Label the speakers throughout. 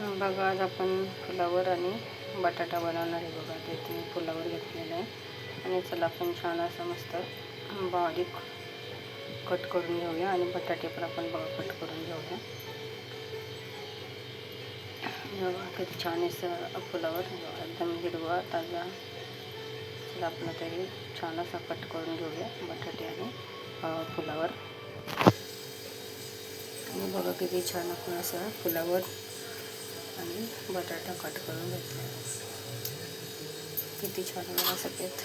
Speaker 1: बघा आज आपण फुलावर आणि बटाटा बनवणार आहे बघा. ते तुम्ही फुलावर घेतलेलं आहे. आणि चला आपण छान असं मस्त बारीक कट करून घेऊया आणि बटाटे पण आपण बघा कट करून घेऊया. बघा किती छान असं फुलावर. एकदम हिरवा ताजा. चला आपण तरी छान असा कट करून घेऊया बटाटे आणि फुलावर. आणि बघा किती छान आपण असं फुलावर आणि बटाटा कट करून घेतला. किती छान मला सगळ्यात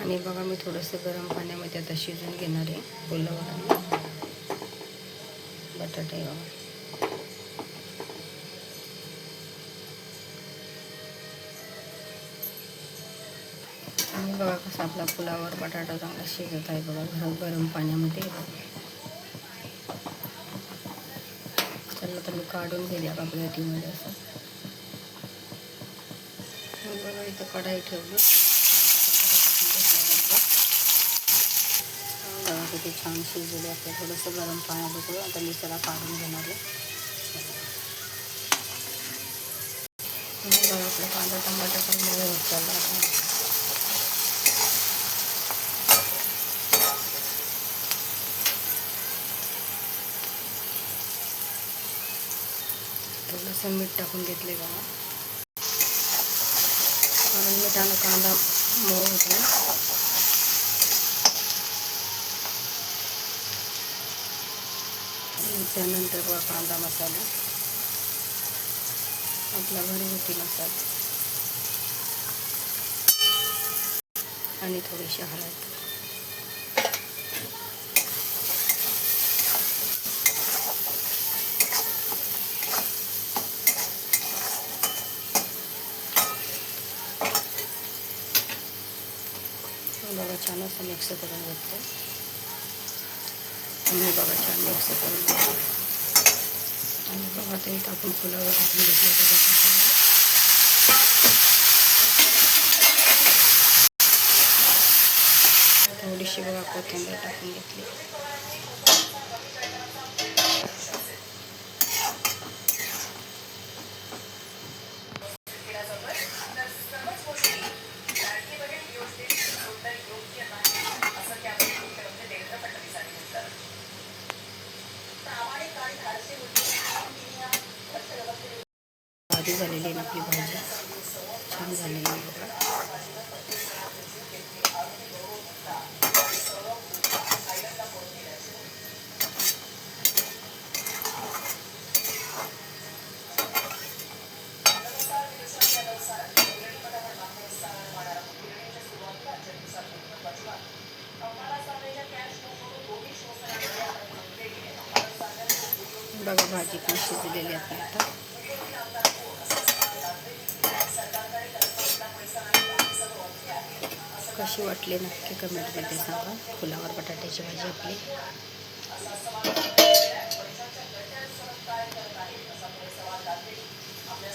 Speaker 1: आणि बघा मी थोडंसं गरम पाण्यामध्ये आता शिजून घेणार आहे. पुलावर बटाटे आणि बघा कसं आपला फुलावर बटाटा चांगला शिजत आहे बघा घरात गरम पाण्यामध्ये. चला तर मी काढून घेते एका प्लेटीमध्ये असं. बघा इथं कढाई ठेवली. बघा किती छान शिजले असते थोडंसं गरम पाण्यात होतं आता मी त्याला काढून घेणार आहे. आणि बघा आपला कांदा टमाटा पण मऊ होत चालला आता थोडंसं मीठ टाकून घेतले बघा. कारण मिठानं कांदा मऊ होतो त्यानंतर बघा कांदा मसाला. आपला घरगुती मसाला. आणि थोडीशी हळद. हे बघा छान असं मिक्स करून घेतो आणि बघा छान मिक्स करून घेतो आणि बघा ते आपण फुलावर टाकून घेतलं बघा थोडीशी बघा कोथिंबीर टाकून घेतली. भाजी झालेली आहे आपली भाजी. छान झालेली आहे बघा. बघा भाजी पण शिजलेली आता आता. कशी वाटली नक्की कमेंटमध्ये सांगा. फुलावर बटाट्याची भाजी आपली. आपल्या